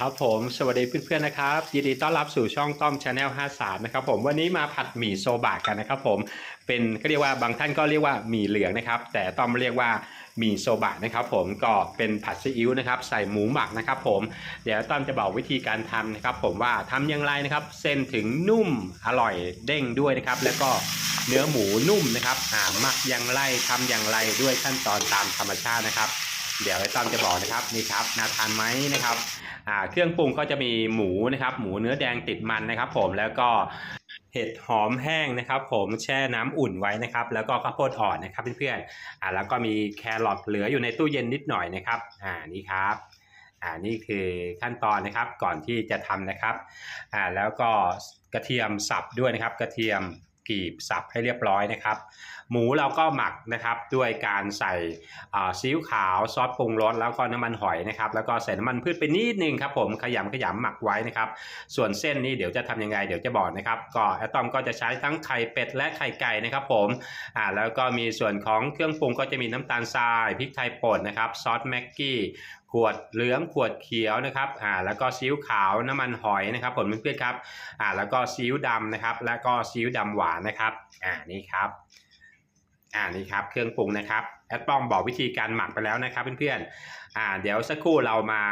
ครับผมสวัสดีเพื่อนๆนะครับยินดีต้อนรับสู่ช่องต้อมชาแนล53นะครับผมวันนี้มาผัดหมี่โซบะกันนะครับผมเป็นก็เรียกว่าบางท่านก็เรียกว่าหมี่เหลืองนะครับ แต่ต้อมเรียกว่าหมี่โซบะนะครับผมก็เป็นผัดซีอิ๊วนะครับใส่หมูหมักนะครับผมเดี๋ยวต้อมจะบอกวิธีการทำนะครับ ผมว่าทำอย่างไรนะครับเส้นถึงนุ่มอร่อยเด้งด้วยนะครับ แล้วก็เนื้อหมูนุ่มนะครับอ่าหมักอย่างไรทำอย่างไรด้วยขั้นตอนตามธรรมชาตินะครับ เดี๋ยวไอ้ต้อมจะบอกนะครับนี่ครับน่าทานไหมนะครับ อ่าเครื่องปรุงก็จะมีหมูนะครับ หมูเนื้อแดงติดมันนะครับ ผมแล้วก็เห็ดหอมแห้งนะครับ ผมแช่น้ำอุ่นไว้นะครับ แล้วก็ข้าวโพดอ่อนนะครับเพื่อนๆอ่าแล้วก็มีแครอทเหลืออยู่ในตู้เย็นนิดหน่อยนะครับอ่านี่ครับอ่านี่คือขั้นตอนนะครับก่อนที่จะทำนะครับอ่าแล้วก็กระเทียมสับด้วยนะครับ กระเทียม กรีบสับให้เรียบร้อยนะครับ หมูเราก็หมักนะครับด้วยการใส่ซีอิ๊วขาวซอสปรุงรสแล้วก็น้ำมันหอยนะครับ แล้วก็ใส่น้ำมันพืชไปนิดนึงครับผมขยำขยำหมักไว้นะครับ ส่วนเส้นนี้เดี๋ยวจะทำยังไงเดี๋ยวจะบอกนะครับ ก็แอตตอมก็จะใช้ทั้งไข่เป็ดและไข่ไก่นะครับผมอ่าแล้วก็มีส่วนของเครื่องปรุงก็จะมีน้ำตาลทรายพริกไทยป่นนะครับซอสแม็กกี้ ขวดเหลืองขวดเขียวนะครับอ่าแล้วก็ซีอิ๊วขาวน้ำมันหอยนะครับผมเพื่อนๆครับอ่าแล้วก็ซีอิ๊วดำนะครับ แล้วก็ซีอิ๊วดำหวานนะครับอ่านี่ครับอ่านี่ครับเครื่องปรุงนะครับแอดป้อมบอกวิธีการหมักไปแล้วนะครับเพื่อนๆอ่าเดี๋ยวสักครู่เรามา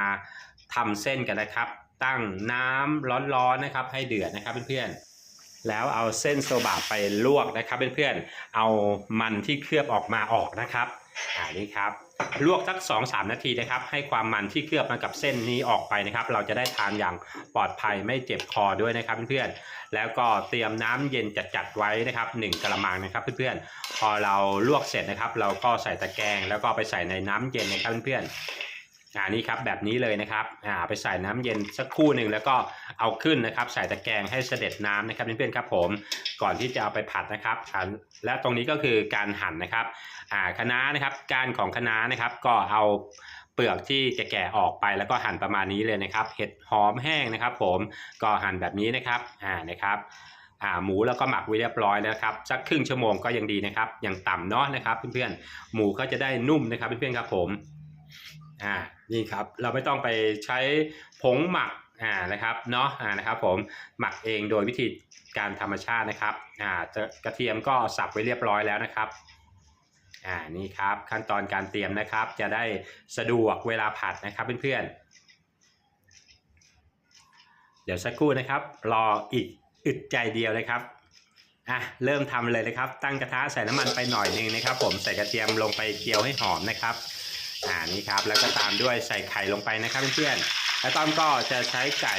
ทำเส้นกันนะครับ ตั้งน้ำร้อนๆนะครับ ให้เดือดนะครับเพื่อนๆแล้วเอาเส้นโซบะไปลวกนะครับเพื่อนๆเอามันที่เคลือบออกมาออกนะครับ อ่านี่ครับลวกสัก2-3 นาทีนะครับ ให้ความมันที่เคลือบมากับเส้นนี้ออกไปนะครับ เราจะได้ทานอย่างปลอดภัยไม่เจ็บคอด้วยนะครับเพื่อนๆแล้วก็เตรียมน้ำเย็นจัดๆไว้นะครับ1กระมังนะครับเพื่อนๆพอเราลวกเสร็จนะครับ เราก็ใส่ตะแกรงแล้วก็ไปใส่ในน้ำเย็นนะครับเพื่อนๆอ่านี่ครับแบบนี้เลยนะครับอ่าไปใส่น้ำเย็นสักครู่หนึ่งแล้วก็ เอาขึ้นนะครับ ใส่ตะแกรงให้เสด็จน้ำนะครับเพื่อนๆครับผมก่อนที่จะเอาไปผัดนะครับ และตรงนี้ก็คือการหั่นนะครับอ่าคะน้านะครับการของคะน้านะครับ ก็เอาเปลือกที่แก่ๆออกไปแล้วก็หั่นประมาณนี้เลยนะครับ เห็ดหอมแห้งนะครับ ผมก็หั่นแบบนี้นะครับอ่านะครับอ่าหมูแล้วก็หมักไว้เรียบร้อยแล้วครับสักครึ่งชั่วโมงก็ยังดีนะครับย่างต่ำเนาะนะครับเพื่อนๆหมูก็จะได้นุ่มนะครับเพื่อนๆครับผมอ่านี่ครับเราไม่ต้องไปใช้ผงหมัก อ่านะครับเนาะอ่านะครับผมหมักเองโดยวิธีการธรรมชาตินะครับอ่าจะกระเทียมก็สับไว้เรียบร้อยแล้วนะครับอ่านี่ครับขั้นตอนการเตรียมนะครับ จะได้สะดวกเวลาผัดนะครับเพื่อนๆเดี๋ยวสักครู่นะครับ รออีกอึดใจเดียวเลยครับอะเริ่มทำเลยนะครับ ตั้งกระทะใส่น้ำมันไปหน่อยหนึงนะครับ ผมใส่กระเทียมลงไปเจียวให้หอมนะครับอ่านี่ครับแล้วก็ตามด้วยใส่ไข่ลงไปนะครับเพื่อนๆ แล้วต้อมก็จะใช้ไก่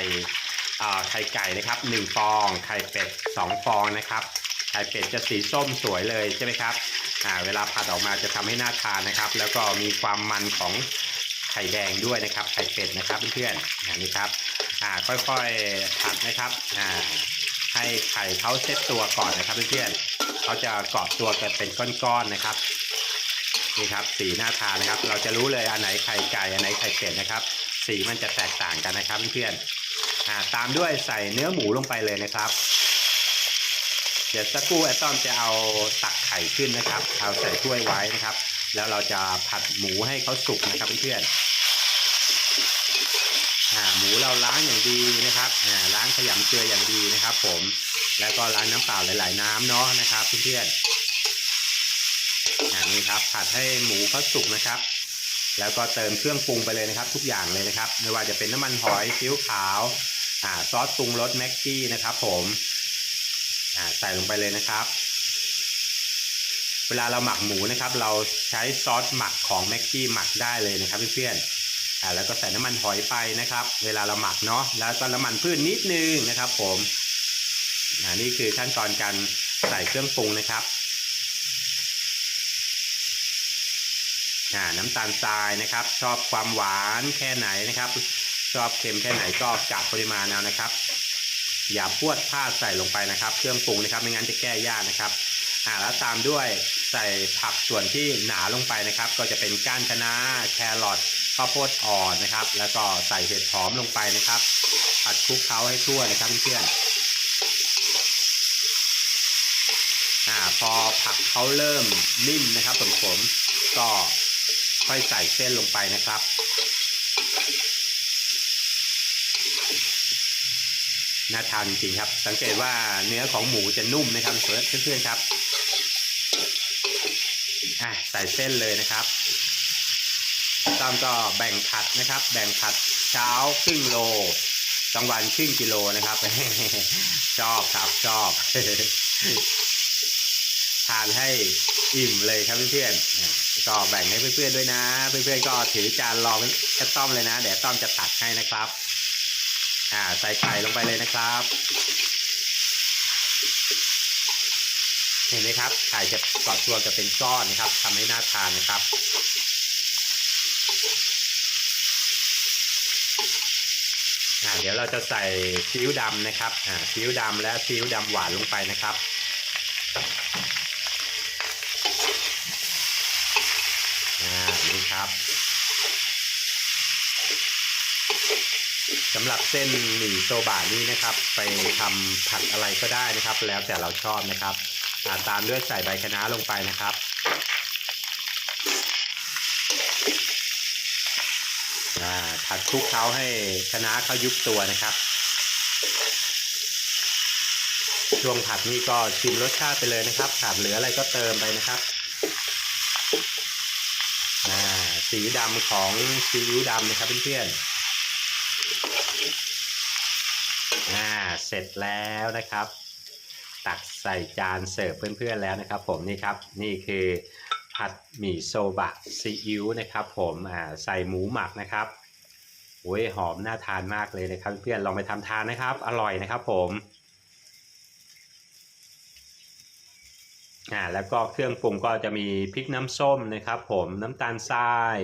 ไข่ไก่นะครับ1ฟอง ไข่เป็ด2ฟองนะครับไข่เป็ดจะสีส้มสวยเลยใช่ไหมครับอ่าเวลาผัดออกมาจะทำให้น่าทานนะครับ แล้วก็มีความมันของไข่แดงด้วยนะครับ ไข่เป็ดนะครับเพื่อนๆอันนี้ครับอ่าค่อยๆผัดนะครับอ่าให้ไข่เขาเซ็ตตัวก่อนนะครับเพื่อนๆเขาจะเกาะตัวกันเป็นก้อนๆนะครับนี่ครับสีหน้าทานนะครับ เราจะรู้เลยอันไหนไข่ไก่อันไหนไข่เป็ดนะครับ สีมันจะแตกต่างกันนะครับเพื่อนๆตามด้วยใส่เนื้อหมูลงไปเลยนะครับ เดี๋ยวสักครู่แอตตอมจะเอาตักไข่ขึ้นนะครับ เอาใส่ถ้วยไว้นะครับ แล้วเราจะผัดหมูให้เขาสุกนะครับเพื่อนๆหมูเราล้างอย่างดีนะครับล้างขยำเกลืออย่างดีนะครับ ผม แล้วก็ล้างน้ำเปล่าหลาย ๆ น้ำเนาะนะครับเพื่อนๆนี่ครับผัดให้หมูเขาสุกนะครับ แล้วก็เติมเครื่องปรุงไปเลยนะครับ ทุกอย่างเลยนะครับ ไม่ว่าจะเป็นน้ำมันหอยซีอิ๊วขาวอ่าซอสปรุงรสแม็กกี้นะครับผมอ่าใส่ลงไปเลยนะครับ เวลาเราหมักหมูนะครับ เราใช้ซอสหมักของแม็กกี้หมักได้เลยนะครับเพื่อนๆอ่าแล้วก็ใส่น้ำมันหอยไปนะครับ เวลาเราหมักเนาะแล้วก็น้ำมันพืชนิดนึงนะครับ ผมอ่านี่คือขั้นตอนการใส่เครื่องปรุงนะครับอ่า น้ำตาลทรายนะครับ ชอบความหวานแค่ไหนนะครับ ชอบเค็มแค่ไหนก็กะปริมาณเอานะครับ อย่าพวดพลาดใส่ลงไปนะครับ เครื่องปรุงนะครับไม่งั้นจะแก้ยากนะครับอ่าแล้วตามด้วยใส่ผักส่วนที่หนาลงไปนะครับ ก็จะเป็นก้านคะน้าแครอทข้าวโพดอ่อนนะครับ แล้วก็ใส่เห็ดหอมลงไปนะครับ ผัดคลุกเคล้าให้ทั่วนะครับเพื่อนอ่าพอผักเขาเริ่มนิ่มนะครับผมผมก็ ค่อยใส่เส้นลงไปนะครับ น่าทานจริงครับ สังเกตว่าเนื้อของหมูจะนุ่มนะครับเพื่อนๆครับอะใส่เส้นเลยนะครับต้อมก็แบ่งผัดนะครับ แบ่งผัดเช้าครึ่งโลกลางวันครึ่งกิโลนะครับ ชอบครับชอบ ทานให้อิ่มเลยครับเพื่อนๆอะก็แบ่งให้เพื่อนๆด้วยนะ เพื่อนๆก็ถือจานรอแค่ต้อมเลยนะ เดี๋ยวต้อมจะตักให้นะครับ อ่า ใส่ไข่ลงไปเลยนะครับ เห็นไหมครับ ไข่จะกาะตัวจะเป็นก้อนนะครับทำให้น่าทานนะครับอ่าเดี๋ยวเราจะใส่ซีอิ๊วดำนะครับอ่าซีอิ๊วดำและซีอิ๊วดำหวานลงไปนะครับอ่านี่ครับ สำหรับเส้นหมี่โซบะนี้นะครับ ไปทำผัดอะไรก็ได้นะครับ แล้วแต่เราชอบนะครับาตามด้วยใส่ใบคะน้าลงไปนะครับอ่าผัดคลุกเคล้าให้คะน้าเขายุบตัวนะครับ ช่วงผัดนี่ก็ชิมรสชาติไปเลยนะครับขาดเหลืออะไรก็เติมไปนะครับอ่าสีดำของซีอิ๊วดำนะครับเพื่อนๆอ่า เสร็จแล้วนะครับ ตักใส่จานเสิร์ฟเพื่อนๆแล้วนะครับ ผมนี่ครับนี่คือผัดหมี่โซบะซีอิ๊วนะครับ ผมอ่าใส่หมูหมักนะครับโอ้ยหอมน่าทานมากเลยนะครับ เพื่อนๆลองไปทำทานนะครับ อร่อยนะครับ ผมอ่าแล้วก็เครื่องปรุงก็จะมีพริกน้ำส้มนะครับ ผมน้ำตาลทราย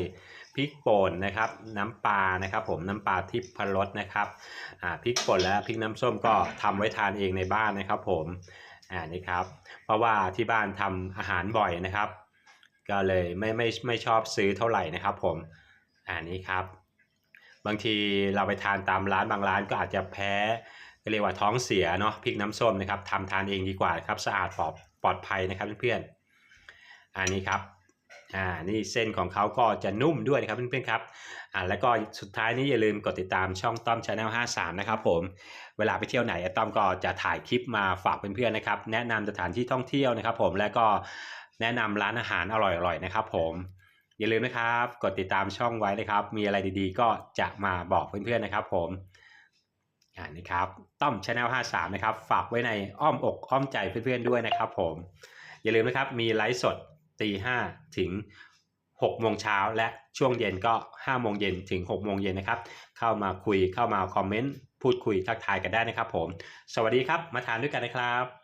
ริกป่นนะครับ น้ำปลานะครับ ผมน้ำปลาทิพพรสนะครับอ่าพริกป่นและพริกน้ำส้มก็ทำไว้ทานเองในบ้านนะครับ ผมอ่านี่ครับ เพราะว่าที่บ้านทำอาหารบ่อยนะครับ ก็เลยไม่ไม่ไม่ชอบซื้อเท่าไหร่นะครับ ผมอ่านี้ครับ บางทีเราไปทานตามร้านบางร้านก็อาจจะแพ้ก็เรียกว่าท้องเสียเนาะพริกน้ำส้มนะครับทำทานเองดีกว่าครับ สะอาดปลอดปลอดภัยนะครับเพื่อนๆอันนี้ครับ อ่านี่เส้นของเขาก็จะนุ่มด้วยนะครับเพื่อนๆครับอ่าแล้วก็สุดท้ายนี้อย่าลืมกดติดตามช่องต้อมชาแนล53 นะครับผมเวลาไปเที่ยวไหนต้อมก็จะถ่ายคลิปมาฝากเพื่อนๆนะครับ แนะนำสถานที่ท่องเที่ยวนะครับ ผมแล้วก็แนะนำร้านอาหารอร่อยๆนะครับ ผมอย่าลืมนะครับ กดติดตามช่องไว้นะครับ มีอะไรดีๆ ก็จะมาบอกเพื่อนๆนะครับ ผมอ่านี่ครับต้อมชาแนล53 นะครับ ฝากไว้ในอ้อมอกอ้อมใจเพื่อนๆด้วยนะครับ ผมอย่าลืมนะครับมีไลฟ์สด ตีห้าถึง6โมงเช้าและช่วงเย็นก็5โมงเย็นถึง6โมงเย็นนะครับ เข้ามาคุยเข้ามาคอมเมนต์ พูดคุยทักทายกันได้นะครับผม สวัสดีครับ มาทานด้วยกันนะครับ